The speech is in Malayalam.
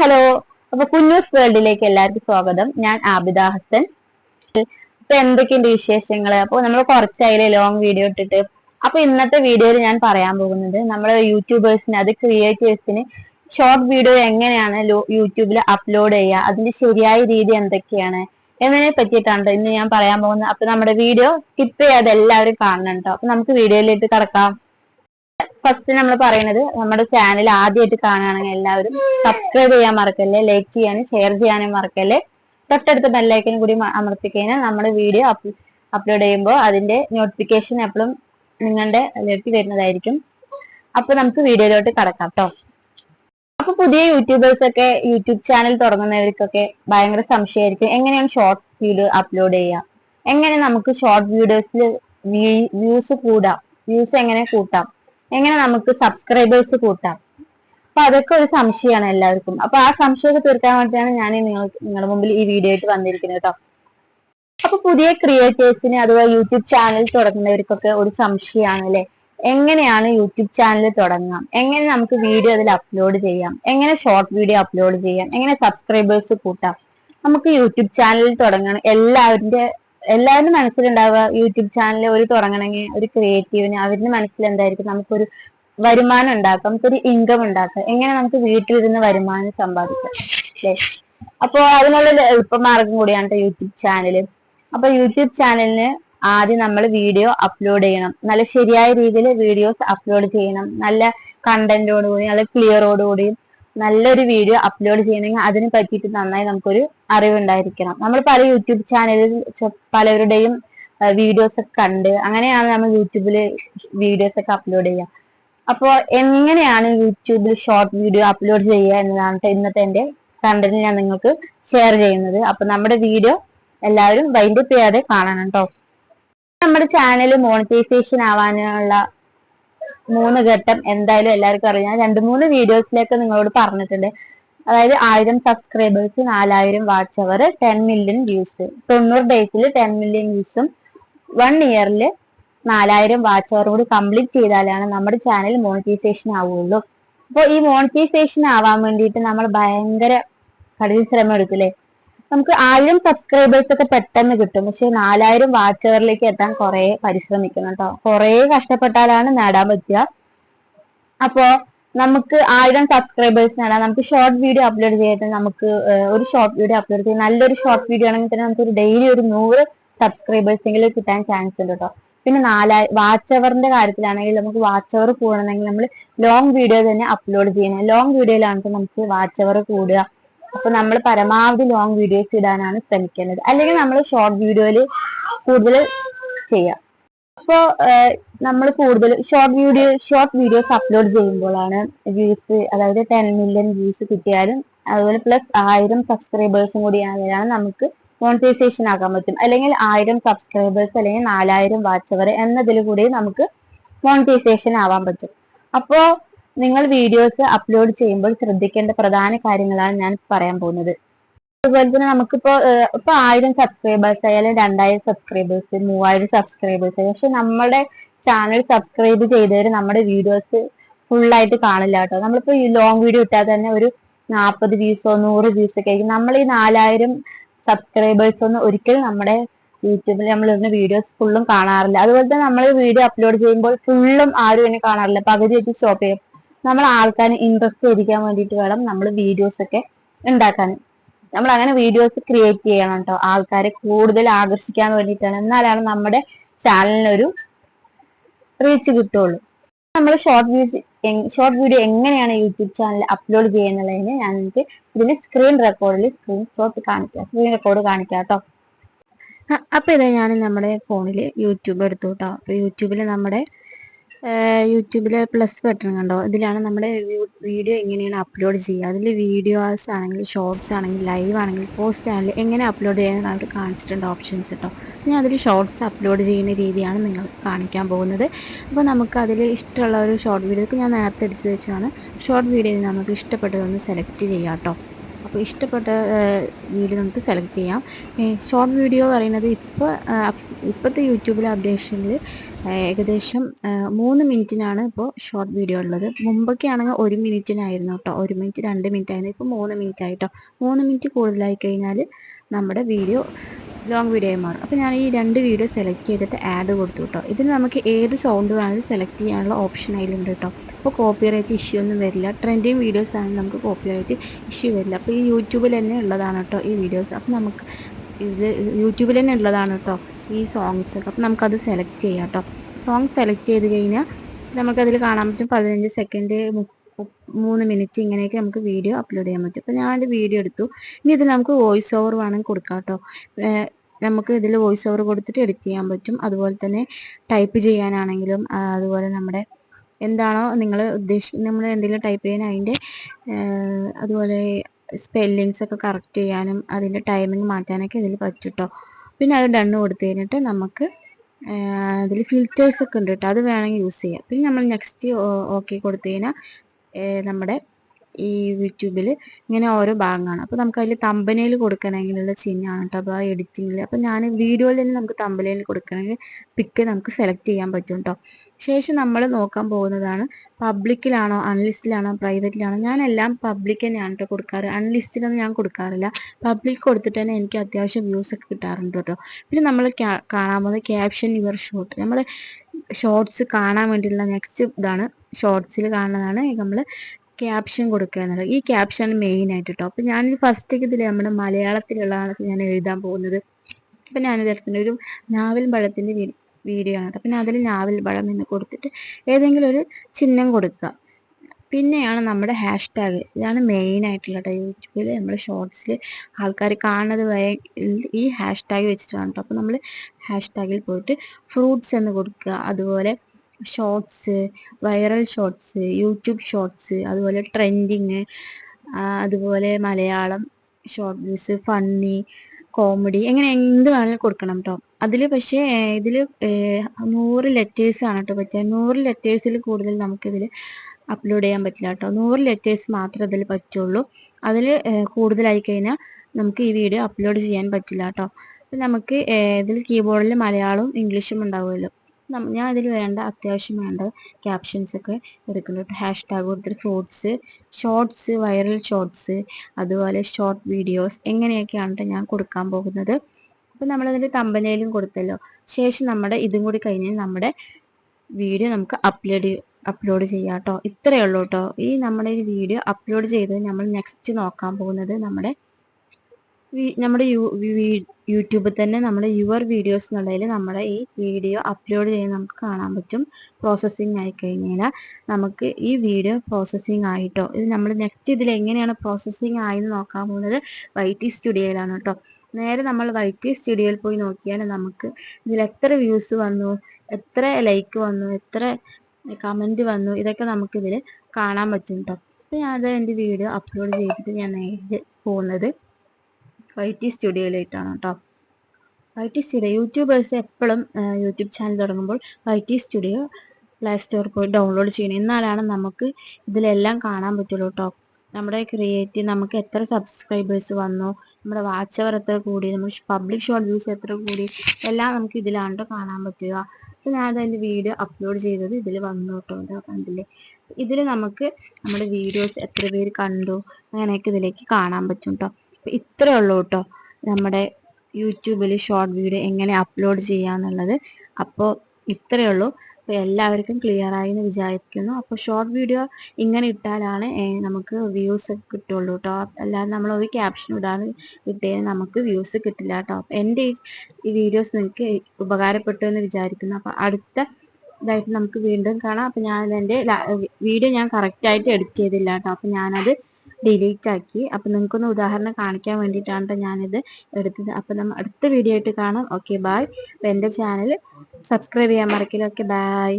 ഹലോ അപ്പൊ കുഞ്ഞൂസ് വേൾഡിലേക്ക് എല്ലാവർക്കും സ്വാഗതം. ഞാൻ ആബിദ ഹസൻ. ഇപ്പൊ എന്തൊക്കെയുണ്ട് വിശേഷങ്ങൾ അപ്പൊ നമ്മൾ കുറച്ചായില്ലേ ലോങ് വീഡിയോ ഇട്ടിട്ട്. അപ്പൊ ഇന്നത്തെ വീഡിയോയിൽ ഞാൻ പറയാൻ പോകുന്നത് നമ്മുടെ യൂട്യൂബേഴ്സിന് അത് ക്രിയേറ്റേഴ്സിന് ഷോർട്ട് വീഡിയോ എങ്ങനെയാണ് യൂട്യൂബിൽ അപ്ലോഡ് ചെയ്യുക അതിന്റെ ശരിയായ രീതി എന്തൊക്കെയാണ് എന്നതിനെ പറ്റിയിട്ടാണ് ഇന്ന് ഞാൻ പറയാൻ പോകുന്നത്. അപ്പൊ നമ്മുടെ വീഡിയോ സ്കിപ്പ് ചെയ്യാതെ എല്ലാവരും കാണണം കേട്ടോ അപ്പൊ നമുക്ക് വീഡിയോയിലേക്ക് കടക്കാം. ഫസ്റ്റ് നമ്മൾ പറയുന്നത് നമ്മുടെ ചാനൽ ആദ്യമായിട്ട് കാണുകയാണെങ്കിൽ എല്ലാവരും സബ്സ്ക്രൈബ് ചെയ്യാൻ മറക്കല്ലേ ലൈക്ക് ചെയ്യാനും ഷെയർ ചെയ്യാനും മറക്കല്ലേ. തൊട്ടടുത്ത ബെല്ലൈക്കനും കൂടി അമർത്തി കഴിഞ്ഞാൽ നമ്മുടെ വീഡിയോ അപ്ലോഡ് ചെയ്യുമ്പോൾ അതിന്റെ നോട്ടിഫിക്കേഷൻ എപ്പോഴും നിങ്ങളുടെ അതിലേക്ക് വരുന്നതായിരിക്കും. അപ്പൊ നമുക്ക് വീഡിയോയിലോട്ട് കടക്കാം കേട്ടോ അപ്പൊ പുതിയ യൂട്യൂബേഴ്സ് ഒക്കെ യൂട്യൂബ് ചാനൽ തുടങ്ങുന്നവർക്കൊക്കെ ഭയങ്കര സംശയമായിരിക്കും. എങ്ങനെയാണ് ഷോർട്ട് വീഡിയോ അപ്ലോഡ് ചെയ്യുക? എങ്ങനെ നമുക്ക് ഷോർട്ട് വീഡിയോസിൽ വ്യൂസ് കൂടാം? വ്യൂസ് എങ്ങനെ കൂട്ടാം? എങ്ങനെ നമുക്ക് സബ്സ്ക്രൈബേഴ്സ് കൂട്ടാം? അപ്പൊ അതൊക്കെ ഒരു സംശയമാണ് എല്ലാവർക്കും. അപ്പൊ ആ സംശയമൊക്കെ തീർക്കാൻ വേണ്ടിയിട്ടാണ് ഞാൻ നിങ്ങൾ നിങ്ങളുടെ മുമ്പിൽ ഈ വീഡിയോ ആയിട്ട് വന്നിരിക്കുന്നത് കേട്ടോ. അപ്പൊ പുതിയ ക്രിയേറ്റേഴ്സിന് അഥവാ യൂട്യൂബ് ചാനൽ തുടങ്ങുന്നവർക്കൊക്കെ ഒരു സംശയമാണ് അല്ലെ? എങ്ങനെയാണ് യൂട്യൂബ് ചാനൽ തുടങ്ങാം? എങ്ങനെ നമുക്ക് വീഡിയോ അതിൽ അപ്ലോഡ് ചെയ്യാം? എങ്ങനെ ഷോർട്ട് വീഡിയോ അപ്ലോഡ് ചെയ്യാം? എങ്ങനെ സബ്സ്ക്രൈബേഴ്സ് കൂട്ടാം? നമുക്ക് യൂട്യൂബ് ചാനൽ തുടങ്ങണം എല്ലാവരുടെ എല്ലാവരുടെ മനസ്സിലുണ്ടാവുക. യൂട്യൂബ് ചാനൽ ഒരു തുടങ്ങണമെങ്കിൽ ഒരു ക്രിയേറ്റീവിന് അവരുടെ മനസ്സിൽ എന്തായിരിക്കും നമുക്കൊരു വരുമാനം ഉണ്ടാക്കാം നമുക്കൊരു ഇൻകം ഉണ്ടാക്കാം എങ്ങനെ നമുക്ക് വീട്ടിലിരുന്ന് വരുമാനം സമ്പാദിക്കാം. അല്ലേ? അപ്പോ അതിനുള്ള എളുപ്പമാർഗം കൂടിയാണ് യൂട്യൂബ് ചാനൽ. അപ്പൊ യൂട്യൂബ് ചാനലിന് ആദ്യം നമ്മൾ വീഡിയോ അപ്ലോഡ് ചെയ്യണം. നല്ല ശരിയായ രീതിയിൽ വീഡിയോസ് അപ്ലോഡ് ചെയ്യണം. നല്ല കണ്ടന്റോടുകൂടി നല്ല ക്ലിയറോടുകൂടി നല്ലൊരു വീഡിയോ അപ്ലോഡ് ചെയ്യണമെങ്കിൽ അതിനെ പറ്റിയിട്ട് നന്നായി നമുക്കൊരു അറിവുണ്ടായിരിക്കണം. നമ്മൾ പല യൂട്യൂബ് ചാനലിൽ പലരുടെയും വീഡിയോസ് ഒക്കെ കണ്ട് അങ്ങനെയാണ് നമ്മൾ യൂട്യൂബിൽ വീഡിയോസ് ഒക്കെ അപ്ലോഡ് ചെയ്യുക. അപ്പോൾ എങ്ങനെയാണ് യൂട്യൂബിൽ ഷോർട്ട് വീഡിയോ അപ്ലോഡ് ചെയ്യുക എന്നതാണ് ഇന്നത്തെ എന്റെ കണ്ടന്റ് ഞാൻ നിങ്ങൾക്ക് ഷെയർ ചെയ്യുന്നത്. അപ്പൊ നമ്മുടെ വീഡിയോ എല്ലാവരും വൈൻഡപ്പ് ചെയ്യാതെ കാണണം കേട്ടോ. നമ്മുടെ ചാനൽ മോണിറ്റൈസേഷൻ ആവാനുള്ള മൂന്ന് ഘട്ടം എന്തായാലും എല്ലാവർക്കും അറിയാം. രണ്ട് മൂന്ന് വീഡിയോസിലേക്ക് നിങ്ങളോട് പറഞ്ഞിട്ടുണ്ട്. അതായത് ആയിരം സബ്സ്ക്രൈബേഴ്സ് നാലായിരം watch hours ten million views തൊണ്ണൂറ് ഡേയ്സിൽ ടെൻ മില്യൺ വ്യൂസും വൺ ഇയറിൽ നാലായിരം വാച്ച് അവർ കൂടി കംപ്ലീറ്റ് ചെയ്താലാണ് നമ്മുടെ ചാനൽ മോണിറ്റൈസേഷൻ ആവുള്ളൂ. അപ്പോൾ ഈ മോണിറ്റൈസേഷൻ ആവാൻ വേണ്ടിയിട്ട് നമ്മൾ ഭയങ്കര കഠിന ശ്രമം എടുക്കില്ലേ? നമുക്ക് ആയിരം സബ്സ്ക്രൈബേഴ്സ് ഒക്കെ പെട്ടെന്ന് കിട്ടും. പക്ഷെ നാലായിരം വാച്ചവറിലേക്ക് എത്താൻ കുറെ പരിശ്രമിക്കണം കേട്ടോ കുറെ കഷ്ടപ്പെട്ടാലാണ് നേടാൻ പറ്റുക. അപ്പോ നമുക്ക് ആയിരം സബ്സ്ക്രൈബേഴ്സ് നേടാം. നമുക്ക് ഷോർട്ട് വീഡിയോ അപ്ലോഡ് ചെയ്തിട്ട് നമുക്ക് ഒരു ഷോർട്ട് വീഡിയോ അപ്ലോഡ് ചെയ്ത് നല്ലൊരു ഷോർട്ട് വീഡിയോ ആണെങ്കിൽ തന്നെ നമുക്ക് ഒരു ഡെയിലി ഒരു നൂറ് സബ്സ്ക്രൈബേഴ്സ് എങ്കിലും കിട്ടാൻ ചാൻസ് ഉണ്ട് കേട്ടോ പിന്നെ നാലായി വാച്ച് അവറിന്റെ കാര്യത്തിലാണെങ്കിൽ നമുക്ക് വാച്ച് അവർ കൂടണമെങ്കിൽ നമ്മൾ ലോങ് വീഡിയോ തന്നെ അപ്ലോഡ് ചെയ്യണം. ലോങ് വീഡിയോയിലാണ് നമുക്ക് വാച്ച് അവർ കൂടുക. അപ്പൊ നമ്മൾ പരമാവധി ലോങ് വീഡിയോസ് ഇടാനാണ് ശ്രമിക്കേണ്ടത്. അല്ലെങ്കിൽ നമ്മൾ ഷോർട്ട് വീഡിയോയിൽ കൂടുതൽ ചെയ്യാം. അപ്പോ നമ്മൾ കൂടുതൽ short video short videos upload ചെയ്യുമ്പോഴാണ് വ്യൂസ് അതായത് ടെൻ മില്യൺ വ്യൂസ് കിട്ടിയാലും അതുപോലെ പ്ലസ് ആയിരം സബ്സ്ക്രൈബേഴ്സും കൂടി ആയാലാണ് നമുക്ക് മോണിറ്റൈസേഷൻ ആക്കാൻ പറ്റും. അല്ലെങ്കിൽ ആയിരം സബ്സ്ക്രൈബേഴ്സ് അല്ലെങ്കിൽ നാലായിരം വാച്ചവർ എന്നതിൽ കൂടി നമുക്ക് മോണിറ്റൈസേഷൻ ആവാൻ പറ്റും. അപ്പോ നിങ്ങൾ വീഡിയോസ് അപ്ലോഡ് ചെയ്യുമ്പോൾ ശ്രദ്ധിക്കേണ്ട പ്രധാന കാര്യങ്ങളാണ് ഞാൻ പറയാൻ പോകുന്നത്. അതുപോലെ തന്നെ നമുക്കിപ്പോ ഇപ്പൊ ആയിരം സബ്സ്ക്രൈബേഴ്സ് ആയാലും രണ്ടായിരം സബ്സ്ക്രൈബേഴ്സ് മൂവായിരം സബ്സ്ക്രൈബേഴ്സ് പക്ഷെ നമ്മുടെ ചാനൽ സബ്സ്ക്രൈബ് ചെയ്തവർ നമ്മുടെ വീഡിയോസ് ഫുള്ളായിട്ട് കാണില്ല കേട്ടോ. നമ്മളിപ്പോ ഈ ലോങ് വീഡിയോ ഇട്ടാൽ തന്നെ ഒരു നാൽപ്പത് വ്യൂസോ നൂറ് വ്യൂസ് ഒക്കെ ആയിരിക്കും. നമ്മൾ ഈ നാലായിരം സബ്സ്ക്രൈബേഴ്സ് ഒന്നും ഒരിക്കലും നമ്മുടെ യൂട്യൂബിൽ നമ്മൾ ഇടുന്ന വീഡിയോസ് ഫുള്ളും കാണാറില്ല. അതുപോലെ തന്നെ നമ്മൾ വീഡിയോ അപ്ലോഡ് ചെയ്യുമ്പോൾ ഫുള്ളും ആരും എന്നെ കാണാറില്ല. പകുതി വെച്ച് സ്റ്റോപ്പ് ചെയ്യും. നമ്മൾ ആൾക്കാർ ഇൻട്രസ്റ്റ് ചെയ്യിക്കാൻ വേണ്ടിയിട്ട് വേണം നമ്മൾ വീഡിയോസ് ഒക്കെ ഉണ്ടാക്കാൻ നമ്മൾ അങ്ങനെ വീഡിയോസ് ക്രിയേറ്റ് ചെയ്യണം കേട്ടോ ആൾക്കാരെ കൂടുതൽ ആകർഷിക്കാൻ വേണ്ടിയിട്ടാണ്. എന്നാലാണ് നമ്മുടെ ചാനലിനൊരു റീച്ച് കിട്ടുള്ളൂ. നമ്മൾ ഷോർട്ട് വ്യൂസ് ഷോർട്ട് വീഡിയോ എങ്ങനെയാണ് യൂട്യൂബ് ചാനൽ അപ്ലോഡ് ചെയ്യുന്നതിന് ഞാൻ നിങ്ങൾക്ക് ഇതിന് സ്ക്രീൻ റെക്കോർഡിൽ സ്ക്രീൻ ഷോട്ട് കാണിക്കാം. സ്ക്രീൻ റെക്കോർഡ് കാണിക്കാം കേട്ടോ അപ്പോൾ ഇത് ഞാൻ നമ്മുടെ ഫോണിൽ യൂട്യൂബ് എടുത്തു കേട്ടോ അപ്പോൾ യൂട്യൂബിൽ നമ്മുടെ യൂട്യൂബിൽ പ്ലസ് ബട്ടൺ കണ്ടോ? ഇതിലാണ് നമ്മുടെ വീഡിയോ എങ്ങനെയാണ് അപ്ലോഡ് ചെയ്യുക. അതിൽ വീഡിയോസ് ആണെങ്കിൽ ഷോർട്സ് ആണെങ്കിൽ ലൈവ് ആണെങ്കിൽ പോസ്റ്റ് ആണെങ്കിൽ എങ്ങനെ അപ്ലോഡ് ചെയ്യാനായിട്ട് കാണിച്ചിട്ടുണ്ട് ഓപ്ഷൻസ് കേട്ടോ ഞാൻ അതിൽ ഷോർട്സ് അപ്ലോഡ് ചെയ്യുന്ന രീതിയാണ് നിങ്ങൾ കാണിക്കാൻ പോകുന്നത്. അപ്പോൾ നമുക്ക് അതിൽ ഇഷ്ടമുള്ള ഒരു ഷോർട്ട് വീഡിയോ ഞാൻ നേരത്തെ എടുത്ത് വെച്ചാണ് ഷോർട്ട് വീഡിയോയിൽ നമുക്ക് ഇഷ്ടപ്പെട്ടതൊന്ന് സെലക്ട് ചെയ്യാം കേട്ടോ അപ്പോൾ ഇഷ്ടപ്പെട്ട വീഡിയോ നമുക്ക് സെലക്ട് ചെയ്യാം. ഷോർട്ട് വീഡിയോ പറയുന്നത് ഇപ്പോൾ ഇപ്പോഴത്തെ യൂട്യൂബിലെ അപ്ഡേഷനിൽ ഏകദേശം മൂന്ന് മിനിറ്റിനാണ് ഇപ്പോൾ ഷോർട്ട് വീഡിയോ ഉള്ളത്. മുമ്പൊക്കെ ആണെങ്കിൽ ഒരു മിനിറ്റിനായിരുന്നു കേട്ടോ. ഒരു മിനിറ്റ് രണ്ട് മിനിറ്റ് ആയിരുന്നു. ഇപ്പോൾ മൂന്ന് മിനിറ്റ് ആയിട്ടോ മൂന്ന് മിനിറ്റ് കൂടുതലായി കഴിഞ്ഞാൽ നമ്മുടെ വീഡിയോ ലോങ് വീഡിയോ മാറും. അപ്പോൾ ഞാൻ ഈ രണ്ട് വീഡിയോ സെലക്ട് ചെയ്തിട്ട് ആഡ് കൊടുത്തു കേട്ടോ ഇതിന് നമുക്ക് ഏത് സൗണ്ട് വേണമെങ്കിലും സെലക്ട് ചെയ്യാനുള്ള ഓപ്ഷൻ അതിലുണ്ട് കേട്ടോ അപ്പോൾ കോപ്പിറൈറ്റ് ഇഷ്യൂ ഒന്നും വരില്ല. ട്രെൻഡിങ് വീഡിയോസ് ആണ് നമുക്ക് കോപ്പിറൈറ്റ് ഇഷ്യൂ വരില്ല. അപ്പോൾ ഈ യൂട്യൂബിൽ തന്നെ ഉള്ളതാണ് കേട്ടോ ഈ വീഡിയോസ് അപ്പോൾ നമുക്ക് ഇത് യൂട്യൂബിൽ തന്നെ ഉള്ളതാണ് കേട്ടോ ഈ സോങ്സ് ഒക്കെ. അപ്പോൾ നമുക്കത് സെലക്ട് ചെയ്യാം കേട്ടോ സോങ് സെലക്ട് ചെയ്ത് കഴിഞ്ഞാൽ നമുക്കതിൽ കാണാൻ പറ്റും പതിനഞ്ച് സെക്കൻഡ് മൂന്ന് മിനിറ്റ് ഇങ്ങനെയൊക്കെ നമുക്ക് വീഡിയോ അപ്ലോഡ് ചെയ്യാൻ പറ്റും. അപ്പോൾ ഞാൻ വീഡിയോ എടുത്തു. ഇനി ഇതിൽ നമുക്ക് വോയിസ് ഓവർ വേണമെങ്കിൽ കൊടുക്കാം കേട്ടോ നമുക്ക് ഇതിൽ വോയിസ് ഓവർ കൊടുത്തിട്ട് എഡിറ്റ് ചെയ്യാൻ പറ്റും. അതുപോലെ തന്നെ ടൈപ്പ് ചെയ്യാനാണെങ്കിലും അതുപോലെ നമ്മുടെ എന്താണോ നിങ്ങൾ ഉദ്ദേശിക്കുന്നത് നമ്മൾ എന്തെങ്കിലും ടൈപ്പ് ചെയ്യാൻ അതിന്റെ അതുപോലെ സ്പെല്ലിങ്സ് ഒക്കെ കറക്റ്റ് ചെയ്യാനും അതിന്റെ ടൈമിംഗ് മാറ്റാനൊക്കെ ഇതിൽ പറ്റും കേട്ടോ പിന്നെ അത് ഡണ്ണ് കൊടുത്തു കഴിഞ്ഞിട്ട് നമുക്ക് അതിൽ ഫിൽറ്റേഴ്സ് ഒക്കെ ഉണ്ട് കേട്ടോ അത് വേണമെങ്കിൽ യൂസ് ചെയ്യാം. പിന്നെ നമ്മൾ നെക്സ്റ്റ് ഓക്കെ കൊടുത്തു കഴിഞ്ഞാൽ നമ്മുടെ ഈ യൂട്യൂബിൽ ഇങ്ങനെ ഓരോ ഭാഗമാണ് അപ്പോൾ നമുക്ക് അതിൽ തമ്പനയിൽ കൊടുക്കണമെങ്കിലുള്ള ചിഹ്നമാണ് കേട്ടോ അപ്പോൾ ആ എഡിറ്റിങ്ങിൽ അപ്പോൾ ഞാൻ വീഡിയോയിൽ തന്നെ നമുക്ക് തമ്പനയിൽ കൊടുക്കണമെങ്കിൽ പിക്ക് നമുക്ക് സെലക്ട് ചെയ്യാൻ പറ്റും കേട്ടോ ശേഷം നമ്മൾ നോക്കാൻ പോകുന്നതാണ് പബ്ലിക്കിലാണോ അൺലിസ്റ്റിലാണോ പ്രൈവറ്റിലാണോ ഞാൻ എല്ലാം പബ്ലിക് തന്നെയാണ് കേട്ടോ കൊടുക്കാറ്. അൺലിസ്റ്റിലൊന്നും ഞാൻ കൊടുക്കാറില്ല. പബ്ലിക് കൊടുത്തിട്ട് തന്നെ എനിക്ക് അത്യാവശ്യം വ്യൂസ് ഒക്കെ കിട്ടാറുണ്ട് കേട്ടോ പിന്നെ നമ്മൾ കാണാൻ പോകുന്നത് ക്യാപ്ഷൻ യുവർ ഷോട്ട് നമ്മൾ ഷോർട്സ് കാണാൻ വേണ്ടിയിട്ടുള്ള നെക്സ്റ്റ് ഇതാണ്. ഷോർട്സിൽ കാണുന്നതാണ് നമ്മൾ ക്യാപ്ഷൻ കൊടുക്കുക ഈ ക്യാപ്ഷൻ മെയിൻ ആയിട്ട് കേട്ടോ അപ്പം ഞാൻ ഫസ്റ്റ് ഇതിൽ നമ്മുടെ മലയാളത്തിലുള്ളതാണ് ഞാൻ എഴുതാൻ പോകുന്നത്. അപ്പം ഞാൻ എടുക്കുന്ന ഒരു നാവൽ പഴത്തിന്റെ വീഡിയോ ആണ്. അപ്പൊ അതിൽ നാവൽ പഴം എന്ന് കൊടുത്തിട്ട് ഏതെങ്കിലും ഒരു ചിഹ്നം കൊടുക്കുക. പിന്നെയാണ് നമ്മുടെ ഹാഷ് ടാഗ് ഇതാണ് മെയിൻ ആയിട്ടുള്ള യൂട്യൂബിൽ നമ്മൾ ഷോർട്സിൽ ആൾക്കാർ കാണുന്നത് വരെ ഈ ഹാഷ് ടാഗ് വെച്ചിട്ടാണ് കേട്ടോ അപ്പോൾ നമ്മൾ ഹാഷ് ടാഗിൽ പോയിട്ട് ഫ്രൂട്ട്സ് എന്ന് കൊടുക്കുക. അതുപോലെ shorts viral shorts YouTube shorts അതുപോലെ ട്രെൻഡിങ് അതുപോലെ Malayalam short views funny comedy എങ്ങനെ എന്ത് വേണമെങ്കിലും കൊടുക്കണം കേട്ടോ അതിൽ പക്ഷേ ഇതിൽ നൂറ് ലെറ്റേഴ്സ് ആണ് കേട്ടോ പറ്റുക. നൂറ് ലെറ്റേഴ്സിൽ കൂടുതൽ നമുക്കിതിൽ അപ്ലോഡ് ചെയ്യാൻ പറ്റില്ല കേട്ടോ നൂറ് ലെറ്റേഴ്സ് മാത്രമേ അതിൽ പറ്റുള്ളൂ. അതിൽ കൂടുതലായി കഴിഞ്ഞാൽ നമുക്ക് ഈ വീഡിയോ അപ്ലോഡ് ചെയ്യാൻ പറ്റില്ല കേട്ടോ നമുക്ക് ഇതിൽ കീബോർഡിൽ മലയാളവും ഇംഗ്ലീഷും ഉണ്ടാവുമല്ലോ. ഞാൻ ഇതിൽ വേണ്ട അത്യാവശ്യം വേണ്ട ക്യാപ്ഷൻസ് ഒക്കെ എടുക്കുന്നുണ്ട് ഹാഷ് ടാഗ് കൊടുത്തിട്ട് ഫോട്ട്സ് ഷോർട്സ് വൈറൽ ഷോർട്സ് അതുപോലെ ഷോർട്ട് വീഡിയോസ് എങ്ങനെയൊക്കെയാണ് ഞാൻ കൊടുക്കാൻ പോകുന്നത്. അപ്പം നമ്മളതിൽ തമ്പനയിലും കൊടുത്തല്ലോ. ശേഷം നമ്മുടെ ഇതും കൂടി കഴിഞ്ഞാൽ നമ്മുടെ വീഡിയോ നമുക്ക് അപ്ലോഡ് അപ്ലോഡ് ചെയ്യാം കേട്ടോ ഇത്രയേ ഉള്ളൂ കേട്ടോ ഈ നമ്മുടെ ഈ വീഡിയോ അപ്ലോഡ് ചെയ്ത് നമ്മൾ നെക്സ്റ്റ് നോക്കാൻ പോകുന്നത് നമ്മുടെ നമ്മുടെ യൂട്യൂബിൽ തന്നെ നമ്മുടെ യുവർ വീഡിയോസ് എന്നുള്ളതിൽ നമ്മുടെ ഈ വീഡിയോ അപ്ലോഡ് ചെയ്ത് നമുക്ക് കാണാൻ പറ്റും. പ്രോസസ്സിങ് ആയി കഴിഞ്ഞാൽ നമുക്ക് ഈ വീഡിയോ പ്രോസസ്സിങ് ആയിട്ടോ ഇത് നമ്മൾ നെക്സ്റ്റ് ഇതിൽ എങ്ങനെയാണ് പ്രോസസ്സിങ് ആയെന്ന് നോക്കാൻ പോകുന്നത് വൈറ്റി സ്റ്റുഡിയോയിലാണ് കേട്ടോ നേരെ നമ്മൾ വൈറ്റി സ്റ്റുഡിയോയിൽ പോയി നോക്കിയാൽ നമുക്ക് ഇതിൽ എത്ര വ്യൂസ് വന്നു എത്ര ലൈക്ക് വന്നു എത്ര കമന്റ് വന്നു ഇതൊക്കെ നമുക്ക് ഇതിൽ കാണാൻ പറ്റും കേട്ടോ അപ്പോൾ ഞാനത് എന്റെ വീഡിയോ അപ്ലോഡ് ചെയ്തിട്ട് ഞാൻ നേരെ പോകുന്നത് വൈറ്റി സ്റ്റുഡിയോയിലായിട്ടാണ് കേട്ടോ വൈറ്റി സ്റ്റുഡിയോ യൂട്യൂബേഴ്സ് എപ്പോഴും യൂട്യൂബ് ചാനൽ തുടങ്ങുമ്പോൾ വൈറ്റി സ്റ്റുഡിയോ പ്ലേ സ്റ്റോർ പോയി ഡൗൺലോഡ് ചെയ്യണം. എന്നാലാണ് നമുക്ക് ഇതിലെല്ലാം കാണാൻ പറ്റുള്ളൂ കേട്ടോ നമ്മുടെ ക്രിയേറ്റീവ് നമുക്ക് എത്ര സബ്സ്ക്രൈബേഴ്സ് വന്നു നമ്മുടെ വാച്ച് അവർ എത്ര കൂടി നമ്മുടെ പബ്ലിക് ഷോർട്ട് വ്യൂസ് എത്ര കൂടി എല്ലാം നമുക്ക് ഇതിലാണ് ട്ടോ കാണാൻ പറ്റുക. അപ്പോൾ ഞാൻ അതിന്റെ വീഡിയോ അപ്ലോഡ് ചെയ്തത് ഇതിൽ വന്നു കേട്ടോ കണ്ടില്ലേ? ഇതിൽ നമുക്ക് നമ്മുടെ വീഡിയോസ് എത്ര പേര് കണ്ടു അങ്ങനെയൊക്കെ ഇതിലേക്ക് കാണാൻ പറ്റും കേട്ടോ ഇത്രയേ ഉള്ളൂ കേട്ടോ നമ്മുടെ യൂട്യൂബിൽ ഷോർട്ട് വീഡിയോ എങ്ങനെ അപ്ലോഡ് ചെയ്യാന്നുള്ളത് അപ്പോൾ ഇത്രയേ ഉള്ളൂ. അപ്പോൾ എല്ലാവർക്കും ക്ലിയർ ആയി എന്ന് വിചാരിക്കുന്നു. അപ്പോൾ ഷോർട്ട് വീഡിയോ ഇങ്ങനെ ഇട്ടാലാണ് നമുക്ക് വ്യൂസ് കിട്ടുള്ളൂ കേട്ടോ. അല്ലാതെ നമ്മൾ ഒരു ക്യാപ്ഷൻ ഇടാതെ ഇട്ടേ നമുക്ക് വ്യൂസ് കിട്ടില്ല കേട്ടോ. എന്റെ ഈ- ഈ വീഡിയോസ് നിങ്ങൾക്ക് ഉപകാരപ്പെട്ടു എന്ന് വിചാരിക്കുന്നു. അപ്പോൾ അടുത്ത ഇതായിട്ട് നമുക്ക് വീണ്ടും കാണാം. അപ്പോൾ ഞാൻ എന്റെ വീഡിയോ ഞാൻ കറക്റ്റായിട്ട് എഡിറ്റ് ചെയ്തില്ല കേട്ടോ. അപ്പോൾ ഞാനത് ഡിലീറ്റ് ആക്കി. അപ്പൊ നിങ്ങൾക്കൊന്ന് ഉദാഹരണം കാണിക്കാൻ വേണ്ടിയിട്ടാണ് ഞാനിത് എടുത്തത്. അപ്പോൾ നമ്മൾ അടുത്ത വീഡിയോ ആയിട്ട് കാണാം. ഓക്കെ ബായ് അപ്പോൾ എന്റെ ചാനൽ സബ്സ്ക്രൈബ് ചെയ്യാൻ മറക്കില്ല. Okay bye